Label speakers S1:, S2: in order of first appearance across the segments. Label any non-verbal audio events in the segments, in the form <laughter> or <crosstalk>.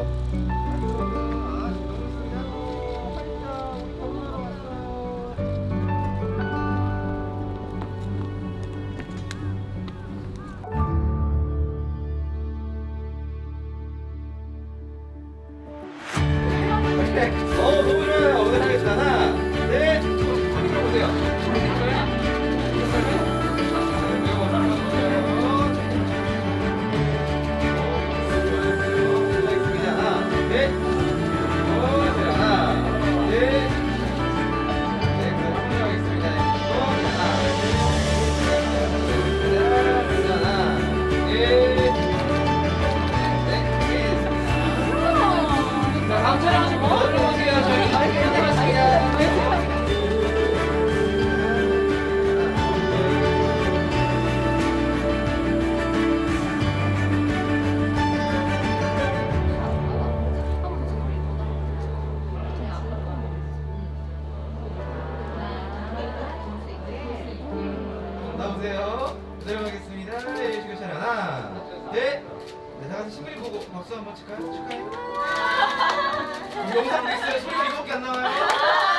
S1: 한 나오세요. 내려가겠습니다. 예, 지금 촬영 하나, 넷. 네, 다 같이 신부님 보고 박수 한번 칠까요? 축하해요. 우리 <laughs> 영상 있어요. 소리가 이거밖에 안 나와요.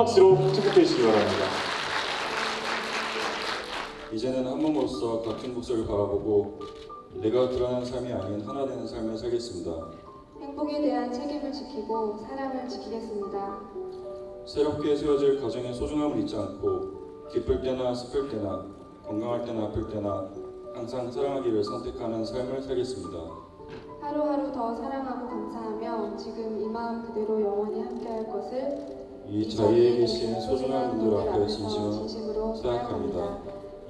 S2: 박수로 축복해 주시기 바랍니다.
S3: 이제는 한 몸으로서 같은 목소리를 바라보고 내가 드러난 삶이 아닌 하나 되는 삶을 살겠습니다.
S4: 행복에 대한 책임을 지키고 사랑을 지키겠습니다.
S3: 새롭게 세워질 가정의 소중함을 잊지 않고 기쁠 때나 슬플 때나 건강할 때나 아플 때나 항상 사랑하기를 선택하는 삶을 살겠습니다.
S4: 하루하루 더 사랑하고 감사하며 지금 이 마음 그대로 영원히 함께할 것을
S3: 이 자리에 계신 소중한 분들 앞에 진심으로 생각합니다.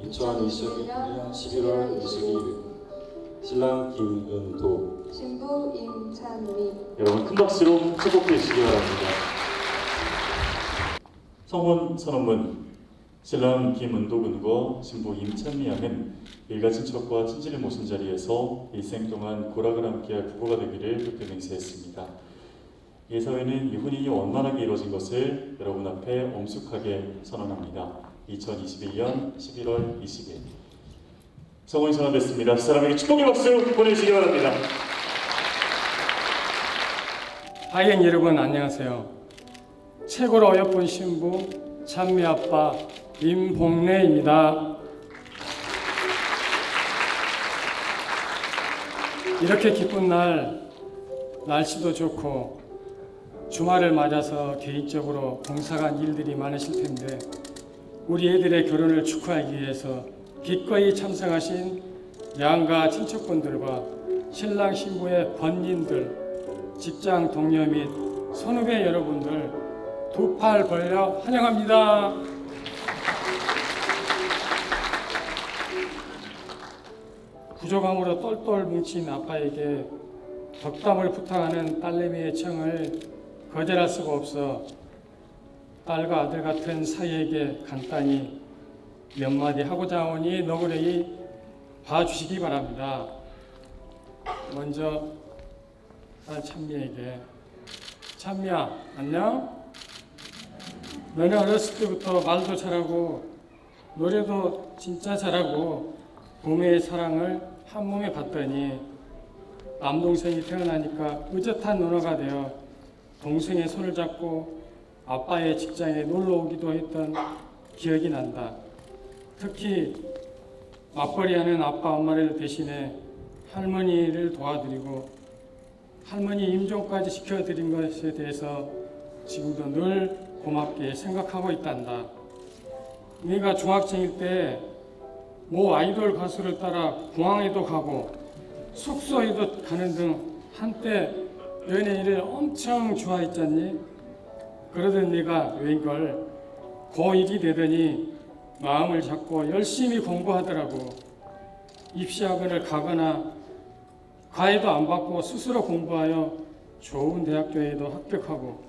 S3: 2021년 11월 22일 신랑 김은도
S4: 신부 임찬미
S2: 여러분 큰 박수로 축복해 주시기 바랍니다. 성혼 선언문 신랑 김은도 군과 신부 임찬미 양은 일가 친척과 친지를 모신 자리에서 일생 동안 고락을 함께할 부부가 되기를 그때 맹세했습니다. 이 사회는 이 혼인이 원만하게 이루어진 것을 여러분 앞에 엄숙하게 선언합니다. 2021년 11월 20일 성혼이 선언됐습니다. 두 사람에게 축복의 박수 보내주시기 바랍니다.
S5: 하이엔 여러분 안녕하세요. 최고로 어여쁜 신부 찬미 아빠 임봉래입니다. 이렇게 기쁜 날 날씨도 좋고 주말을 맞아서 개인적으로 봉사간 일들이 많으실 텐데 우리 애들의 결혼을 축하하기 위해서 기꺼이 참석하신 양가 친척분들과 신랑 신부의 번님들 직장 동료 및 선후배 여러분들 두 팔 벌려 환영합니다. 부족함으로 똘똘 뭉친 아빠에게 덕담을 부탁하는 딸내미의 청을 거절할 수가 없어 딸과 아들 같은 사이에게 간단히 몇 마디 하고자 하오니 너그레이 봐주시기 바랍니다. 먼저 딸 찬미에게 찬미야 안녕? 너네 어렸을 때부터 말도 잘하고 노래도 진짜 잘하고 부모의 사랑을 한 몸에 받더니 남동생이 태어나니까 의젓한 누나가 되어 동생의 손을 잡고 아빠의 직장에 놀러 오기도 했던 기억이 난다. 특히 맞벌이 하는 아빠 엄마를 대신해 할머니를 도와드리고 할머니 임종까지 시켜드린 것에 대해서 지금도 늘 고맙게 생각하고 있단다. 네가 중학생일 때 모 아이돌 가수를 따라 공항에도 가고 숙소에도 가는 등 한때 연예인을 엄청 좋아했잖니? 그러던 네가 웬걸 고1이 되더니 마음을 잡고 열심히 공부하더라고. 입시학원을 가거나 과외도 안 받고 스스로 공부하여 좋은 대학교에도 합격하고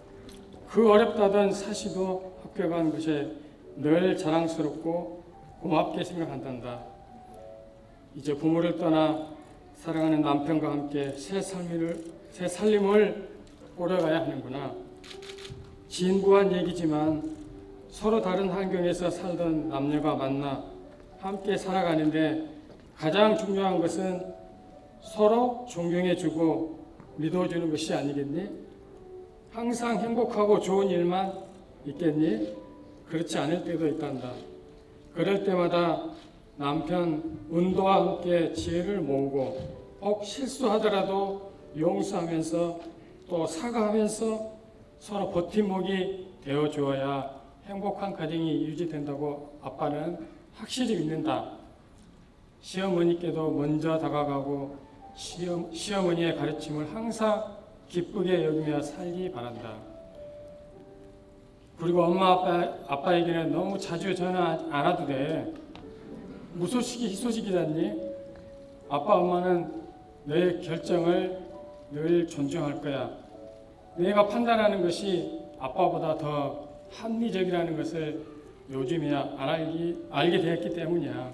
S5: 그 어렵다던 사시도 합격한 것에 늘 자랑스럽고 고맙게 생각한단다. 이제 부모를 떠나 사랑하는 남편과 함께 새 삶을 새 살림을 꾸려가야 하는구나. 진부한 얘기지만 서로 다른 환경에서 살던 남녀가 만나 함께 살아가는데 가장 중요한 것은 서로 존경해주고 믿어주는 것이 아니겠니? 항상 행복하고 좋은 일만 있겠니? 그렇지 않을 때도 있단다. 그럴 때마다 남편 운도와 함께 지혜를 모으고 혹 실수하더라도 용서하면서 또 사과하면서 서로 버팀목이 되어 주어야 행복한 가정이 유지된다고 아빠는 확실히 믿는다. 시어머니께도 먼저 다가가고 시어, 시어머니의 가르침을 항상 기쁘게 여기며 살기 바란다. 그리고 엄마 아빠 아빠에게는 너무 자주 전화 안 와도 돼. 무소식이 희소식이잖니. 아빠 엄마는 내 결정을 늘 존중할 거야. 내가 판단하는 것이 아빠보다 더 합리적이라는 것을 요즘이야 알기, 알게 되었기 때문이야.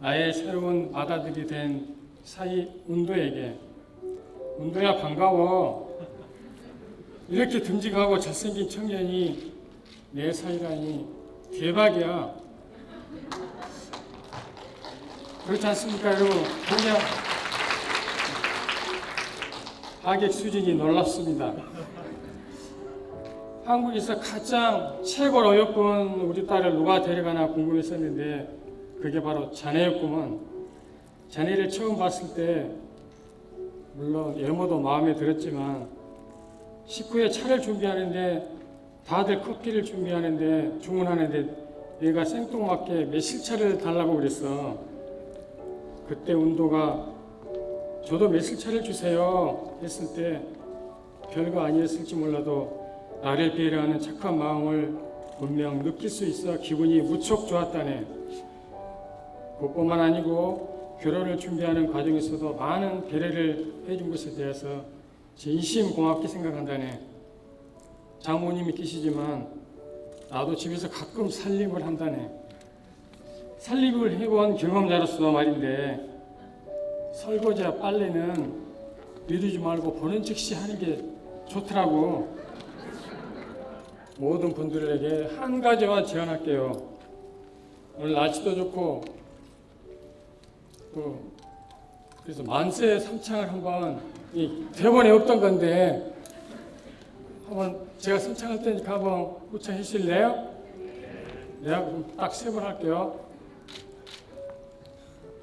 S5: 나의 새로운 아다들이 된 사이 운도에게 운도야 반가워. 이렇게 듬직하고 잘생긴 청년이 내 사이라니 대박이야. 그렇지 않습니까, 여러분? 하객 수준이 놀랍습니다. 한국에서 가장 최고로 어였군 우리 딸을 누가 데려가나 궁금했었는데 그게 바로 자네였구먼. 자네를 처음 봤을 때 물론 외모도 마음에 들었지만 식구의 차를 준비하는데 다들 커피를 준비하는데 주문하는데 얘가 생뚱맞게 매실차를 달라고 그랬어. 그때 운도가 저도 매실차를 주세요 했을 때 별거 아니었을지 몰라도 나를 배려하는 착한 마음을 분명 느낄 수 있어 기분이 무척 좋았다네. 그뿐만 아니고 결혼을 준비하는 과정에서도 많은 배려를 해준 것에 대해서 진심 고맙게 생각한다네. 장모님이 계시지만 나도 집에서 가끔 살림을 한다네. 살림을 해본 경험자로서 말인데 설거지와 빨래는 미루지 말고 보는 즉시 하는 게 좋더라고. 모든 분들에게 한 가지만 제안할게요. 오늘 날씨도 좋고 또 그래서 만세 삼창을 한번 이 대본에 없던 건데 한번 제가 삼창할 테니까 한번 우창해 주실래요? 내가 딱세 번 할게요.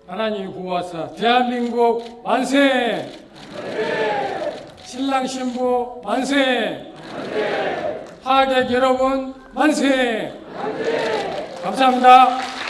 S5: 하나님 구하사 대한민국 만세! 신랑 신부 만세! 하객 여러분 만세!
S2: 감사합니다.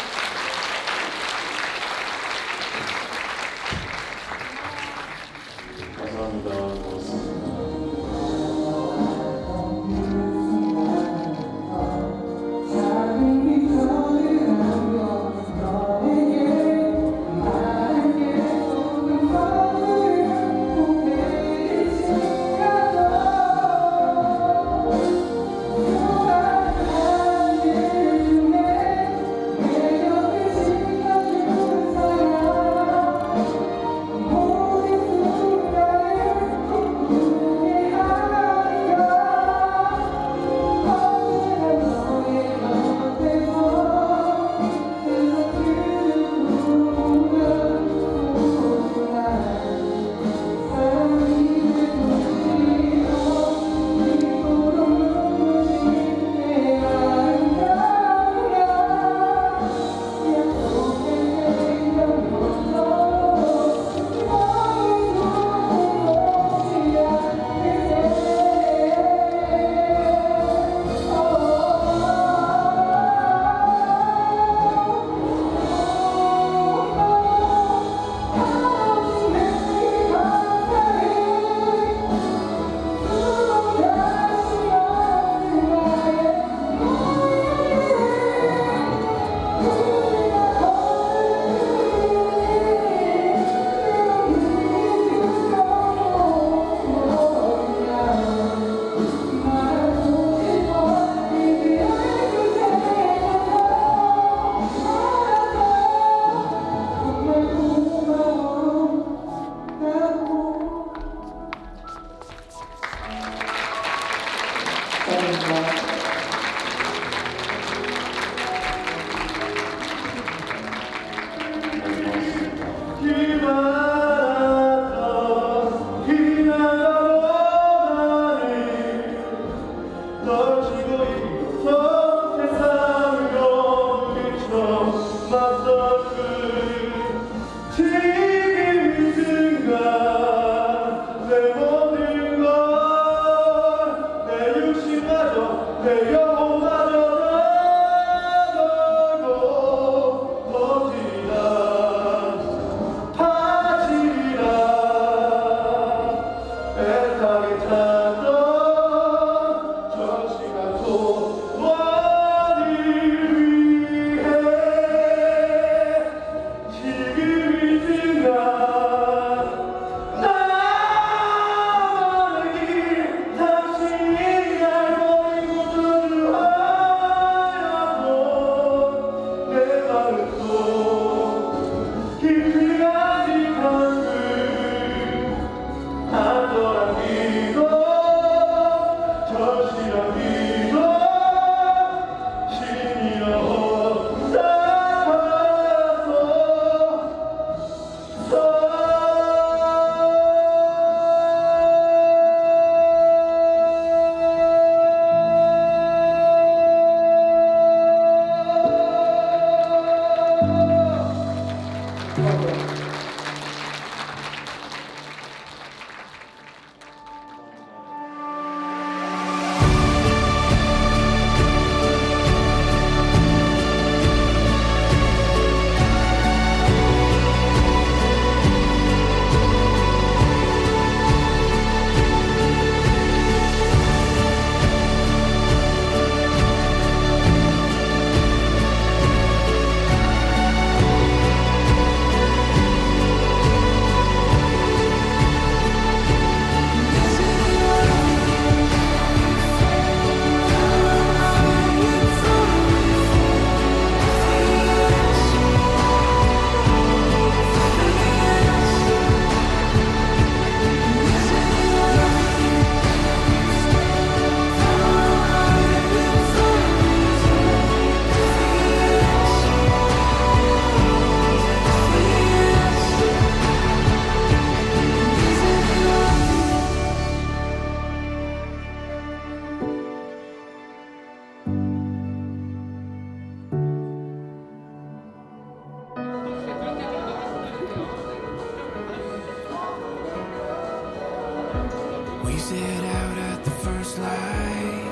S6: set out at the first light.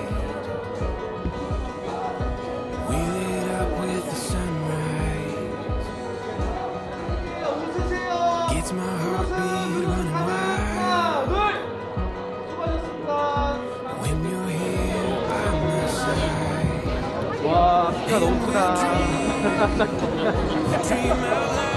S6: We lit up with the sunrise.
S1: 웃으세요.
S6: Gets my heartbeat running wild.
S1: 하나, 둘. 수고하셨습니다.
S6: When you're here by my side.
S1: 와, 키가 너무 크다. <laughs>
S6: Dream out loud.